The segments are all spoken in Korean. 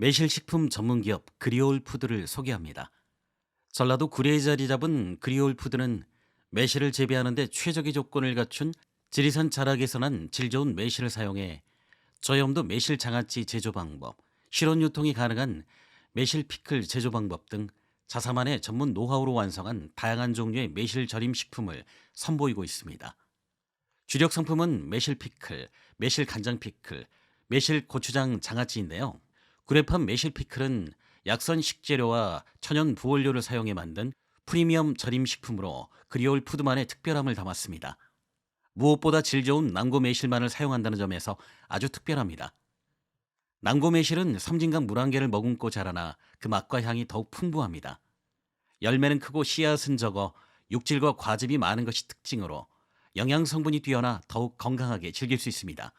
매실식품 전문기업 그리올 푸드를 소개합니다. 전라도 구례에 자리 잡은 그리올 푸드는 매실을 재배하는 데 최적의 조건을 갖춘 지리산 자락에서 난 질 좋은 매실을 사용해 저염도 매실 장아찌 제조 방법, 실온 유통이 가능한 매실 피클 제조 방법 등 자사만의 전문 노하우로 완성한 다양한 종류의 매실 절임 식품을 선보이고 있습니다. 주력 상품은 매실 피클, 매실 간장 피클, 매실 고추장 장아찌인데요. 구례판 매실 피클은 약선 식재료와 천연 부원료를 사용해 만든 프리미엄 절임 식품으로 그리올 푸드만의 특별함을 담았습니다. 무엇보다 질 좋은 남고 매실만을 사용한다는 점에서 아주 특별합니다. 남고 매실은 섬진강 물안개를 머금고 자라나 그 맛과 향이 더욱 풍부합니다. 열매는 크고 씨앗은 적어 육질과 과즙이 많은 것이 특징으로 영양 성분이 뛰어나 더욱 건강하게 즐길 수 있습니다.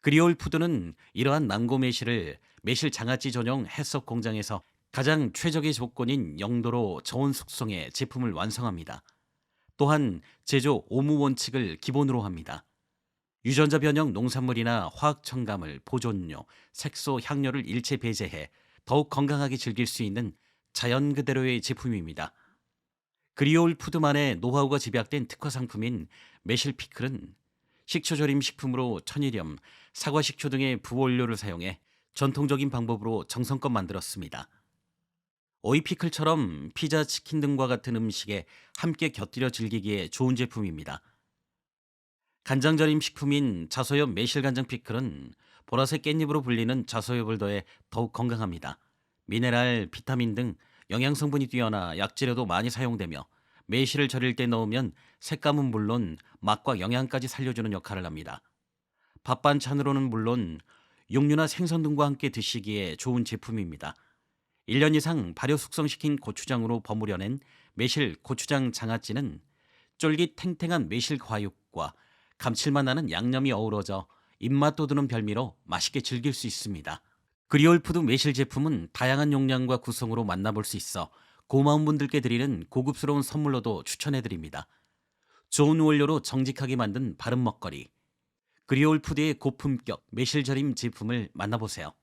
그리올 푸드는 이러한 남고 매실을 매실 장아찌 전용 해석 공장에서 가장 최적의 조건인 영도로 저온 숙성해 제품을 완성합니다. 또한 제조 오무 원칙을 기본으로 합니다. 유전자 변형 농산물이나 화학 첨가물, 보존료, 색소, 향료를 일체 배제해 더욱 건강하게 즐길 수 있는 자연 그대로의 제품입니다. 그리올 푸드만의 노하우가 집약된 특화 상품인 매실 피클은 식초 절임 식품으로 천일염, 사과 식초 등의 부원료를 사용해 전통적인 방법으로 정성껏 만들었습니다. 오이 피클처럼 피자, 치킨 등과 같은 음식에 함께 곁들여 즐기기에 좋은 제품입니다. 간장 절임 식품인 자소엽 매실 간장 피클은 보라색 깻잎으로 불리는 자소엽을 더해 더욱 건강합니다. 미네랄, 비타민 등 영양 성분이 뛰어나 약재료도 많이 사용되며 매실을 절일 때 넣으면 색감은 물론 맛과 영양까지 살려주는 역할을 합니다. 밥 반찬으로는 물론 육류나 생선 등과 함께 드시기에 좋은 제품입니다. 1년 이상 발효 숙성시킨 고추장으로 버무려낸 매실 고추장 장아찌는 쫄깃 탱탱한 매실 과육과 감칠맛 나는 양념이 어우러져 입맛 돋우는 별미로 맛있게 즐길 수 있습니다. 그리올푸드 매실 제품은 다양한 용량과 구성으로 만나볼 수 있어 고마운 분들께 드리는 고급스러운 선물로도 추천해드립니다. 좋은 원료로 정직하게 만든 바른 먹거리. 그리올 푸드의 고품격 매실절임 제품을 만나보세요.